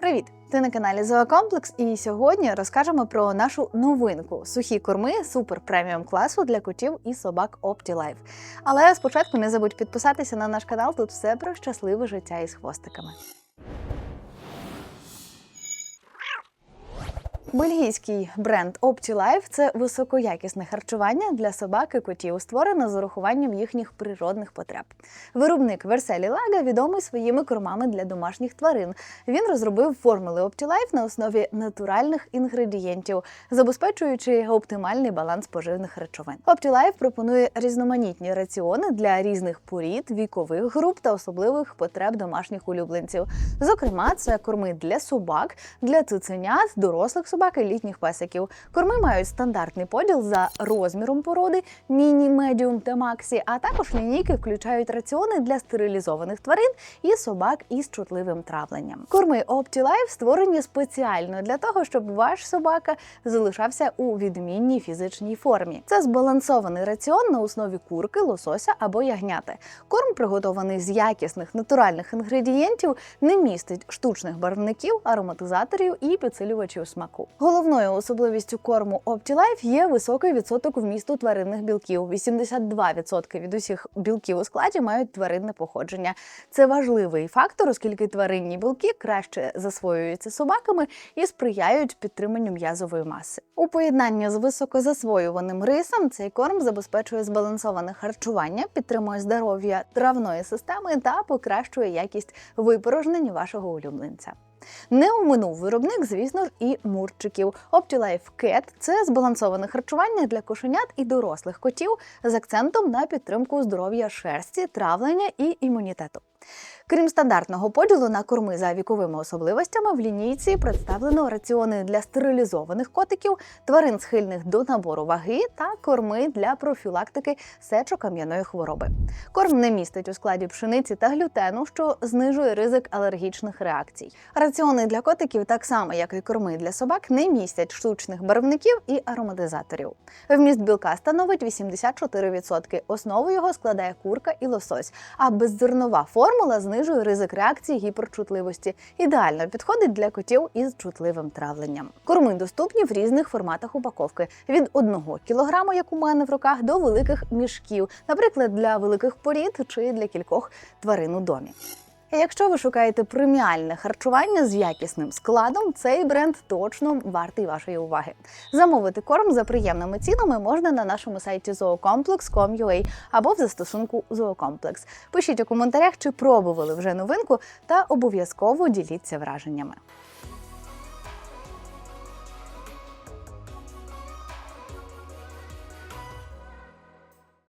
Привіт! Ти на каналі Зоокомплекс, і сьогодні розкажемо про нашу новинку сухі корми супер преміум класу для котів і собак OptiLife. Але спочатку не забудь підписатися на наш канал. Тут все про щасливе життя із хвостиками. Бельгійський бренд OptiLife – це високоякісне харчування для собак і котів, створене з урахуванням їхніх природних потреб. Виробник Верселі Лага відомий своїми кормами для домашніх тварин. Він розробив формули OptiLife на основі натуральних інгредієнтів, забезпечуючи оптимальний баланс поживних речовин. OptiLife пропонує різноманітні раціони для різних порід, вікових груп та особливих потреб домашніх улюбленців. Зокрема, це корми для собак, для цуценят, дорослих собак і літніх песиків. Корми мають стандартний поділ за розміром породи, міні, медіум та максі, а також лінійки включають раціони для стерилізованих тварин і собак із чутливим травленням. Корми OptiLife створені спеціально для того, щоб ваш собака залишався у відмінній фізичній формі. Це збалансований раціон на основі курки, лосося або ягняти. Корм приготований з якісних натуральних інгредієнтів, не містить штучних барвників, ароматизаторів і підсилювачів смаку. Головною особливістю корму OptiLife є високий відсоток вмісту тваринних білків. 82% від усіх білків у складі мають тваринне походження. Це важливий фактор, оскільки тваринні білки краще засвоюються собаками і сприяють підтриманню м'язової маси. У поєднанні з високозасвоюваним рисом цей корм забезпечує збалансоване харчування, підтримує здоров'я травної системи та покращує якість випорожнень вашого улюбленця. Не оминув виробник, звісно ж, і мурчиків. OptiLife Cat – це збалансоване харчування для кошенят і дорослих котів з акцентом на підтримку здоров'я шерсті, травлення і імунітету. Крім стандартного поділу на корми за віковими особливостями, в лінійці представлено раціони для стерилізованих котиків, тварин схильних до набору ваги та корми для профілактики сечокам'яної хвороби. Корм не містить у складі пшениці та глютену, що знижує ризик алергічних реакцій. Раціони для котиків, так само як і корми для собак, не містять штучних барвників і ароматизаторів. Вміст білка становить 84%. Основу його складає курка і лосось, а беззернова формула знижує ризик реакції гіперчутливості. Ідеально підходить для котів із чутливим травленням. Корми доступні в різних форматах упаковки від 1 кг, як у мене в руках, до великих мішків, наприклад, для великих порід чи для кількох тварин у домі. Якщо ви шукаєте преміальне харчування з якісним складом, цей бренд точно вартий вашої уваги. Замовити корм за приємними цінами можна на нашому сайті zoocomplex.com.ua або в застосунку Zoocomplex. Пишіть у коментарях, чи пробували вже новинку, та обов'язково діліться враженнями.